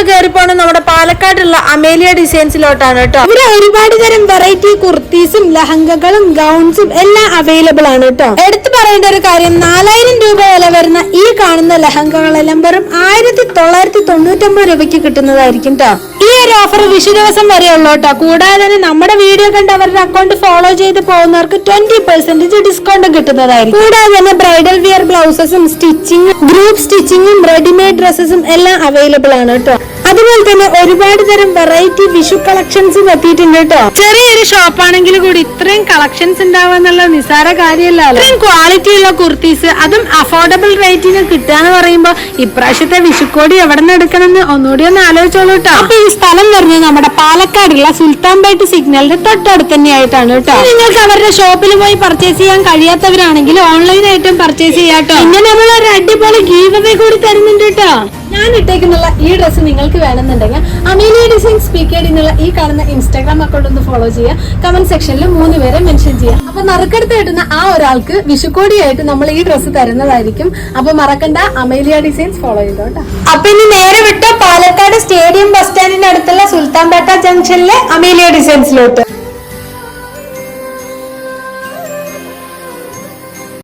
നമ്മളിപ്പോ കയറി പോണത് നമ്മുടെ പാലക്കാടുള്ള അമേലിയ ഡിസൈൻസിലോട്ടാണ് കേട്ടോ. ഇവിടെ ഒരുപാട് തരം വെറൈറ്റി കുർത്തീസും ലഹങ്കകളും ഗൗൺസും എല്ലാം അവൈലബിൾ ആണ് കേട്ടോ. എടുത്തു പറയേണ്ട ഒരു കാര്യം നാലായിരം രൂപ വില വരുന്ന ഈ കാണുന്ന ലഹങ്കകളെല്ലാം വെറും ആയിരത്തി തൊള്ളായിരത്തി തൊണ്ണൂറ്റൊമ്പത് രൂപയ്ക്ക് കിട്ടുന്നതായിരിക്കും കേട്ടോ. ഈ ഒരു ഓഫർ വിഷു ദിവസം വരെ ഉള്ളൂ കേട്ടോ. കൂടാതെ തന്നെ നമ്മുടെ വീഡിയോ കണ്ട് അവരുടെ അക്കൗണ്ട് ഫോളോ ചെയ്ത് പോകുന്നവർക്ക് ട്വന്റി പെർസെന്റേജ് ഡിസ്കൗണ്ട് കിട്ടുന്നതായിരിക്കും. കൂടാതെ തന്നെ ബ്രൈഡൽ വിയർ ബ്ലൗസസും സ്റ്റിച്ചിങ്ങും ഗ്രൂപ്പ് സ്റ്റിച്ചിങ്ങും റെഡിമെയ്ഡ് ഡ്രസ്സസും എല്ലാം അവൈലബിൾ ആണ് കേട്ടോ. അതുപോലെ തന്നെ ഒരുപാട് തരം വെറൈറ്റി വിഷു കളക്ഷൻസും എത്തിയിട്ടുണ്ട് കേട്ടോ. ചെറിയൊരു ഷോപ്പാണെങ്കിൽ കൂടി ഇത്രയും കളക്ഷൻസ് ഉണ്ടാവുക എന്നുള്ള നിസാര കാര്യമല്ല ഇത്രയും ക്വാളിറ്റി ഉള്ള കുർത്തീസ് അതും അഫോർഡബിൾ റേറ്റിന് കിട്ടുക എന്ന് പറയുമ്പോ ഇപ്രാവശ്യത്തെ വിഷുക്കോടി എവിടെ നിന്ന് എടുക്കണം എന്ന് ഒന്നുകൂടി ഒന്ന് ആലോചിച്ചോളൂ കേട്ടോ. അപ്പൊ ഈ സ്ഥലം വരുന്നത് നമ്മുടെ പാലക്കാടുള്ള സുൽത്താൻപേട്ട് സിഗ്നലിന്റെ തൊട്ടടുത്ത് തന്നെയായിട്ടാണ് കേട്ടോ. നിങ്ങൾക്ക് അവരുടെ ഷോപ്പിൽ പോയി പർച്ചേസ് ചെയ്യാൻ കഴിയാത്തവരാണെങ്കിൽ ഓൺലൈൻ ആയിട്ടും പർച്ചേസ് ചെയ്യാം കേട്ടോ. പിന്നെ നമ്മൾ ഒരു അടിപൊളി ഗീവ് കൂടി തരുന്നുണ്ട് കേട്ടോ. ഞാൻ ഇട്ടേക്കുന്നുള്ള ഈ ഡ്രസ്സ് നിങ്ങൾക്ക് വേണമെന്നുണ്ടെങ്കിൽ അമീനിയ ഡിസൈൻ സ്പീക്കേഡ് എന്നുള്ള ഈ കാണുന്ന ഇൻസ്റ്റാഗ്രാം അക്കൗണ്ട് ഒന്ന് ഫോളോ ചെയ്യുക. കമന്റ് സെക്ഷനിൽ മൂന്ന് പേരെ മെൻഷൻ ചെയ്യുക. അപ്പൊ നറുക്കെടുത്ത് കിട്ടുന്ന ആ ഒരാൾക്ക് വിഷുക്കോടിയായിട്ട് നമ്മൾ ഈ ഡ്രസ്സ് തരുന്നതായിരിക്കും. അപ്പൊ മറക്കണ്ട അമേലിയ ഡിസൈൻസ് ഫോളോ ചെയ്തോ കേട്ടോ അപ്പൊ ഇനി നേരെ വിട്ട് പാലക്കാട് സ്റ്റേഡിയം ബസ് സ്റ്റാൻഡിന്റെ അടുത്തുള്ള സുൽത്താൻപേട്ട ജംഗ്ഷനിലെ അമേലിയ ഡിസൈൻസിലോട്ട്.